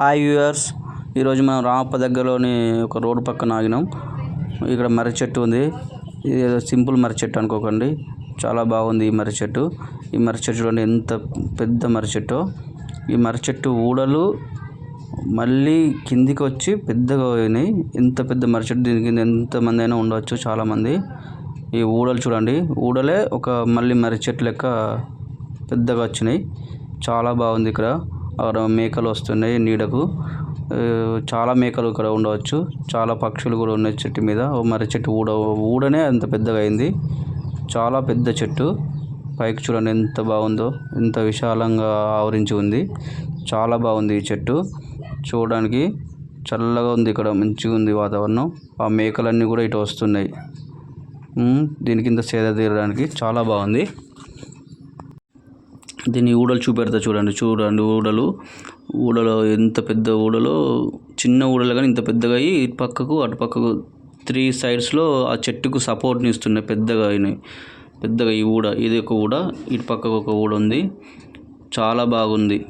Hi viewers ఈరోజు మనం రామప్ప దగ్గరలోని ఒక రోడ్డు పక్కన ఆగినాం. ఇక్కడ మర్రి చెట్టు ఉంది. ఇది ఏదో సింపుల్ మర్రి చెట్టు అనుకోకండి. చాలా బాగుంది ఈ మర్రి చెట్టు. ఈ మర్రి చెట్టు చూడండి ఎంత పెద్ద మర్రి చెట్టు. ఈ మర్రి చెట్టు ఊడలు మళ్ళీ కిందికి వచ్చి పెద్దగా పోయినాయి. ఎంత పెద్ద మర్రి చెట్టు దీని కింద ఎంతమంది అయినా ఉండవచ్చు చాలామంది ఈ ఊడలు చూడండి. ఊడలే ఒక మళ్ళీ మర్రి చెట్టు లెక్క పెద్దగా వచ్చినాయి. చాలా బాగుంది ఇక్కడ. అక్కడ మేకలు వస్తున్నాయి నీడకు. చాలా మేకలు ఇక్కడ ఉండవచ్చు. చాలా పక్షులు కూడా ఉన్నాయి చెట్టు మీద. మర్రి చెట్టు ఊడ ఊడనే అంత పెద్దగా అయింది. చాలా పెద్ద చెట్టు. పైకి చూడండి ఎంత బాగుందో. ఎంత విశాలంగా ఆవరించి ఉంది. చాలా బాగుంది ఈ చెట్టు. చూడడానికి చల్లగా ఉంది ఇక్కడ. మంచిగా ఉంది వాతావరణం. ఆ మేకలన్నీ కూడా ఇటు వస్తున్నాయి. దీనికి దీని కింద సేద తీరడానికి చాలా బాగుంది. దీన్ని ఊడలు చూపెడతా చూడండి. చూడండి ఊడలు. ఊడలో ఎంత పెద్ద ఊడలో చిన్న ఊడలు కానీ ఇంత పెద్దగా అయ్యి ఇటు పక్కకు అటు పక్కకు త్రీ సైడ్స్లో ఆ చెట్టుకు సపోర్ట్ని ఇస్తున్నాయి పెద్దగా అయినాయి. పెద్దగా ఈ ఊడ ఇది ఒక ఊడ ఇటు పక్కకు ఒక ఊడ ఉంది. చాలా బాగుంది.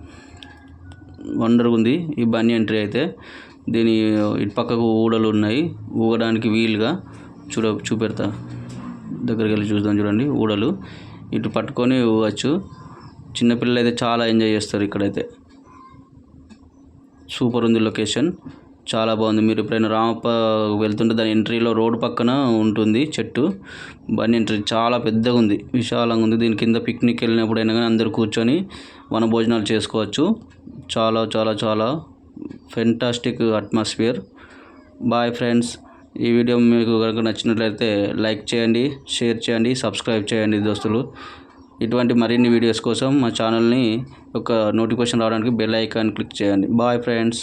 వండర్గా ఉంది ఈ బన్నీ ఎంట్రీ అయితే. దీని ఇటు పక్కకు ఊడలు ఉన్నాయి. ఊగడానికి వీలుగా చూడ చూపెడతా. దగ్గరికి వెళ్ళి చూద్దాం చూడండి ఊడలు. ఇటు పట్టుకొని ఊగచ్చు. చిన్నపిల్లలు అయితే చాలా ఎంజాయ్ చేస్తారు ఇక్కడైతే. సూపర్ ఉంది లొకేషన్. చాలా బాగుంది. మీరు ఎప్పుడైనా రామప్ప వెళ్తుంటే దాని ఎంట్రీలో రోడ్ పక్కన ఉంటుంది చెట్టు. బండి ఎంట్రీ చాలా పెద్దగా ఉంది. విశాలంగా ఉంది. దీని కింద పిక్నిక్ వెళ్ళినప్పుడైనా కానీ అందరు కూర్చొని వన భోజనాలు చేసుకోవచ్చు. చాలా చాలా చాలా ఫెంటాస్టిక్ అట్మాస్ఫియర్ బాయ్ ఫ్రెండ్స్ ఈ వీడియో మీకు కనుక నచ్చినట్లయితే లైక్ చేయండి షేర్ చేయండి సబ్స్క్రైబ్ చేయండి దోస్తులు. ఇటువంటి మరిన్ని వీడియోస్ కోసం మా ఛానల్ని ఒక నోటిఫికేషన్ రావడానికి బెల్ ఐకాన్ క్లిక్ చేయండి. Bye friends